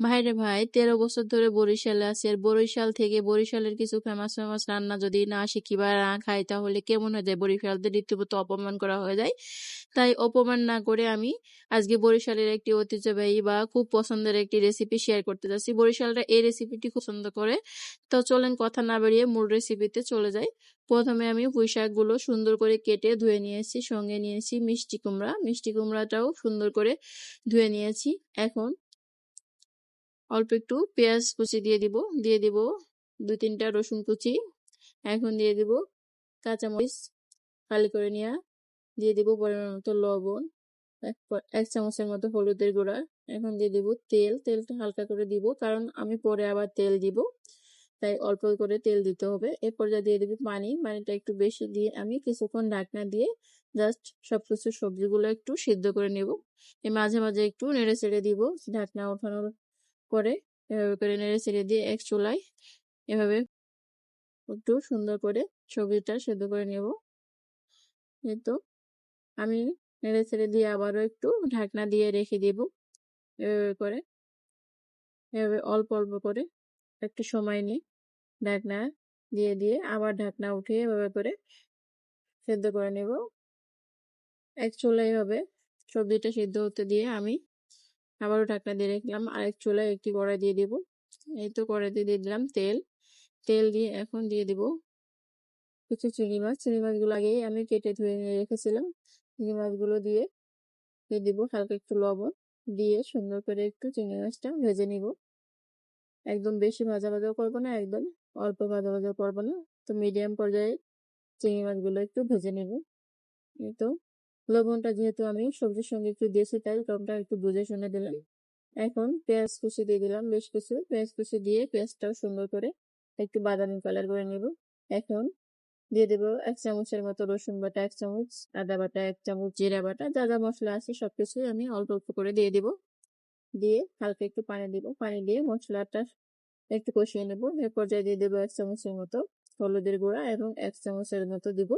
ভাইরে ভাই ১৩ বছর ধরে বরিশালে আছি। আর বরিশাল থেকে বরিশালের কিছু ফেমাস, ফেমাস রান্না যদি না শিখি বা না খাই তাহলে কেমন হয়ে যায়? বরিশালদের রীতিমতো অপমান করা হয়ে যায়। তাই অপমান না করে আমি আজকে বরিশালের একটি ঐতিহ্যবাহী বা খুব পছন্দের একটি রেসিপি শেয়ার করতে যাচ্ছি। বরিশালরা এই রেসিপিটি খুব পছন্দ করে। তো চলেন কথা না বাড়িয়ে মূল রেসিপিতে চলে যাই। প্রথমে আমি পুঁই শাকগুলো সুন্দর করে কেটে ধুয়ে নিয়েছি। সঙ্গে নিয়েছি মিষ্টি কুমড়া। মিষ্টি কুমড়াটাও সুন্দর করে ধুয়ে নিয়েছি। এখন অল্প একটু পেঁয়াজ কুচি দিয়ে দিব। দিয়ে দিব দুই তিনটা রসুন কুচি। এখন দিয়ে দিব কাঁচামরিচ, খালি করে নেওয়া দিয়ে দিব পরিমাণ মতো লবণ, এক চামচের মতো হলুদের গুঁড়া। এখন দিয়ে দিব তেল, তেলটা হালকা করে দিব কারণ আমি পরে আবার তেল দিব, তাই অল্প করে তেল দিতে হবে। এরপর যা দিয়ে দিবি পানি। পানিটা একটু বেশি দিয়ে আমি কিছুক্ষণ ঢাকনা দিয়ে জাস্ট সবকিছু সবজিগুলো একটু সিদ্ধ করে নেব। মাঝে মাঝে একটু নেড়ে চেড়ে দিব। ঢাকনা ওঠানোর পরে এভাবে করে নেড়ে ছেড়ে দিয়ে এক চুলায় এভাবে একটু সুন্দর করে সবজিটা সেদ্ধ করে নেব। এই তো, আমি নেড়ে ছেড়ে দিয়ে আবারও একটু ঢাকনা দিয়ে রেখে দেব। এভাবে করে, এভাবে অল্প অল্প করে একটু সময় নিয়ে ঢাকনা দিয়ে দিয়ে আবার ঢাকনা উঠিয়ে এভাবে করে সেদ্ধ করে নেব। এক চুলাই হবে সবজিটা সিদ্ধ হতে দিয়ে আমি আবারও ঢাকনা দিয়ে রাখলাম। আরেক চুলায় একটি কড়াই দিয়ে দিব। এই তো কড়াইতে দিয়ে দিলাম তেল। তেল দিয়ে এখন দিয়ে দিব কিছু চিংড়ি মাছ। চিংড়ি মাছগুলো আগেই আমি কেটে ধুয়ে নিয়ে রেখেছিলাম। চিংড়ি মাছগুলো দিয়ে দিয়ে দিব হালকা একটু লবণ। দিয়ে সুন্দর করে একটু চিংড়ি মাছটা ভেজে নিব। একদম বেশি ভাজা ভাজা করব না, একদম অল্প ভাজা ভাজা করব না। তো মিডিয়াম পর্যায়ে চিংড়ি মাছগুলো একটু ভেজে নিব। এই তো লবণটা যেহেতু আমি সবজির সঙ্গে একটু দিয়েছি, তাই লবণটা একটু বুঝে শুনে দিলাম। এখন পেঁয়াজ কুচি দিয়ে দিলাম বেশ কিছু। পেঁয়াজ কুচি দিয়ে পেঁয়াজটাও সুন্দর করে একটু বাদামি কালার করে নেব। এখন দিয়ে দেবো এক চামচের মতো রসুন বাটা, এক চামচ আদা বাটা, এক চামচ জিরা বাটা, যা যা মশলা আছে সবকিছুই আমি অল্প অল্প করে দিয়ে দিব। দিয়ে হালকা একটু পানি দিব। পানি দিয়ে মশলাটা একটু কষিয়ে নেব। এর পর্যায়ে দিয়ে দেবো এক চামচের মতো হলুদের গুঁড়া এবং এক চামচের মতো দিব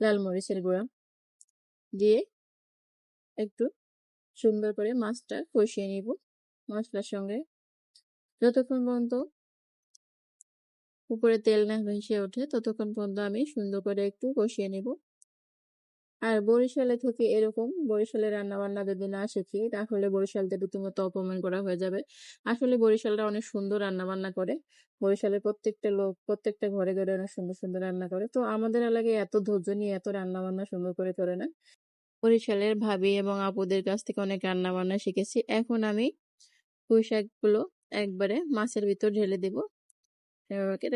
লাল মরিচের গুঁড়া। দিয়ে একটু সুন্দর করে মাছটা কষিয়ে নিব। মশলার সঙ্গে। যতক্ষণ পর্যন্ত উপরে তেল না ভেসে ওঠে, ততক্ষণ পর্যন্ত আমি সুন্দর করে একটু কষিয়ে নেব। আর বরিশালে থেকে এরকম বরিশালে রান্না বান্না যদি না শিখি, তাহলে বরিশালদের রীতিমতো অপমান করা হয়ে যাবে। আসলে বরিশালরা অনেক সুন্দর রান্না বান্না করে। বরিশালের প্রত্যেকটা লোক, প্রত্যেকটা ঘরে ঘরে অনেক সুন্দর সুন্দর রান্না করে। তো আমাদের এলাকায় এত ধৈর্য নিয়ে এত রান্না বান্না সুন্দর করে করে না। বরিশালের ভাবি এবং আপুদের কাছ থেকে অনেক রান্না বান্না শিখেছি। এখন আমি পুঁই শাকগুলো একবারে মাছের ভিতর ঢেলে দেব।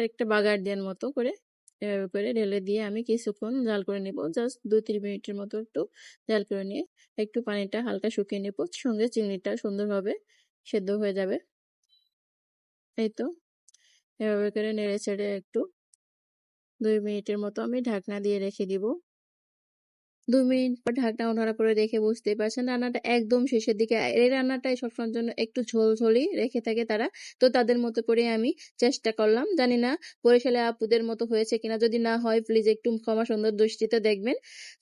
একটা বাগার দেওয়ার মতো করে এভাবে করে ঢেলে দিয়ে আমি কিছুক্ষণ জাল করে নেব। জাস্ট দু তিন মিনিটের মতো একটু জাল করে নিয়ে একটু পানিটা হালকা শুকিয়ে নেব। সঙ্গে চিংড়িটা সুন্দরভাবে সেদ্ধ হয়ে যাবে। এই তো। এভাবে করে নেড়ে ছেড়ে একটু দুই মিনিটের মতো আমি ঢাকনা দিয়ে রেখে দিব। দুই মিনিট পর ঢাকনা ওঠানোর পরে দেখে বুঝতেই পারছেন রান্নাটা একদম শেষের দিকে। এই রান্নাটাই সবসময়ের জন্য একটু ঝোল ঝোলই রেখে থাকে তারা। তো তাদের মতো করে আমি চেষ্টা করলাম। জানি না বরিশালে আপুদের মতো হয়েছে কিনা। যদি না হয় প্লিজ একটু ক্ষমা সুন্দর দৃষ্টিতে দেখবেন।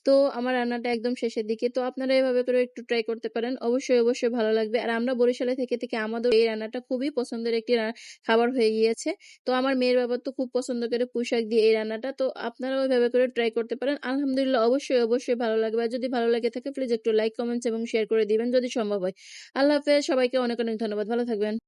তো আমার রান্নাটা একদম শেষের দিকে। তো আপনারা এভাবে করে একটু ট্রাই করতে পারেন। অবশ্যই অবশ্যই ভালো লাগবে। আর আমরা বরিশালে থেকে থেকে আমাদের এই রান্নাটা খুবই পছন্দের একটি খাবার হয়ে গিয়েছে। তো আমার মেয়ের বাবা তো খুব পছন্দ করে পোশাক দিয়ে এই রান্নাটা। তো আপনারাও ওইভাবে করে ট্রাই করতে পারেন। আলহামদুলিল্লাহ, অবশ্যই অবশ্যই অবশ্যই ভালো লাগবে। আর যদি ভালো লাগে থাকে প্লিজ একটু লাইক কমেন্টস এবং শেয়ার করে দিবেন যদি সম্ভব হয়। আল্লাহ হাফেজ, সবাইকে অনেক অনেক ধন্যবাদ। ভালো থাকবেন।